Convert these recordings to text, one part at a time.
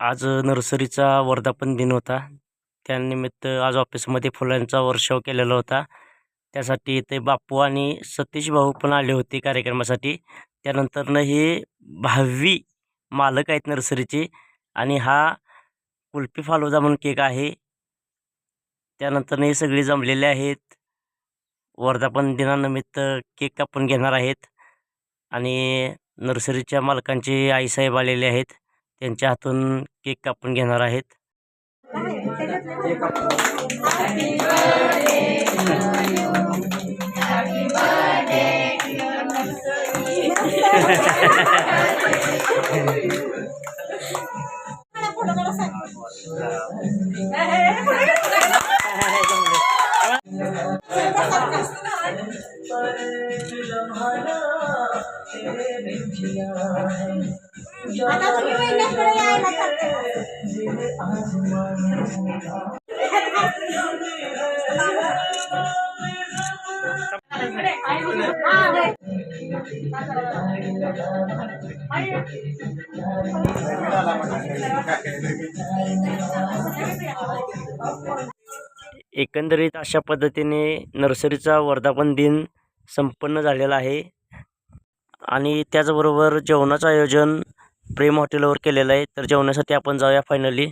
आज नर्सरीचा वर्धापन दिन होता. त्यानिमित्त आज ऑफिसमध्ये फुलांचा वर्षाव केलेला होता. त्यासाठी इथे बापू आणि सतीश भाऊ पण आले होते कार्यक्रमासाठी. त्यानंतरनं हे भावी मालक आहेत नर्सरीचे आणि हा कुल्फी फालुदा म्हणून केक आहे. त्यानंतरनं हे सगळे जमलेले आहेत. वर्धापन दिनानिमित्त केक कापून घेणार आहेत. आणि नर्सरीच्या मालकांचे आईसाहेब आलेले आहेत. त्यांच्या हातून केक कापून घेणार आहेत आता यायला एकंदरीत अशा पद्धतीने नर्सरीचा वर्धापन दिन संपन्न झालेला आहे. आणि त्याचबरोबर जेवणाचं आयोजन प्रेम हॉटेलवर केलेलं आहे. तर जेवणासाठी आपण जाऊया फायनली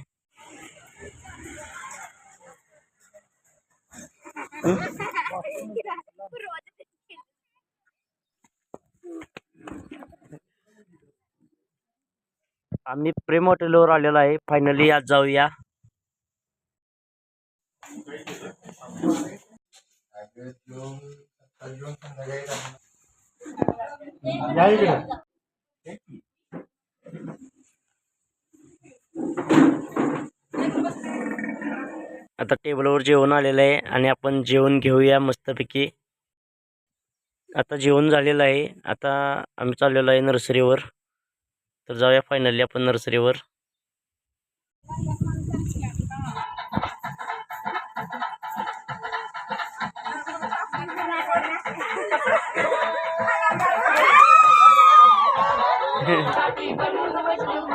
आम्ही प्रेम हॉटेलवर आलेलो आहे. फायनली आज जाऊया. आता टेबलवर जेवण आलेलं आहे आणि आपण जेवण घेऊया मस्तपैकी. आता जेवण झालेलं आहे. आता आम्ही चाललेलो आहे नर्सरीवर. तर जाऊया फायनली आपण नर्सरीवर.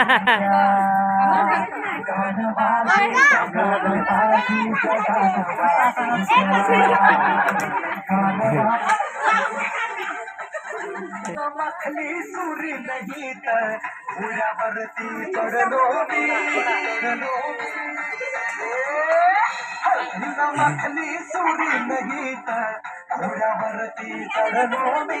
मखली सुरी नाही तर उड्यावरती चढलो मी चढलो मखली सुरी नाही तर उड्यावरती चढलो मी.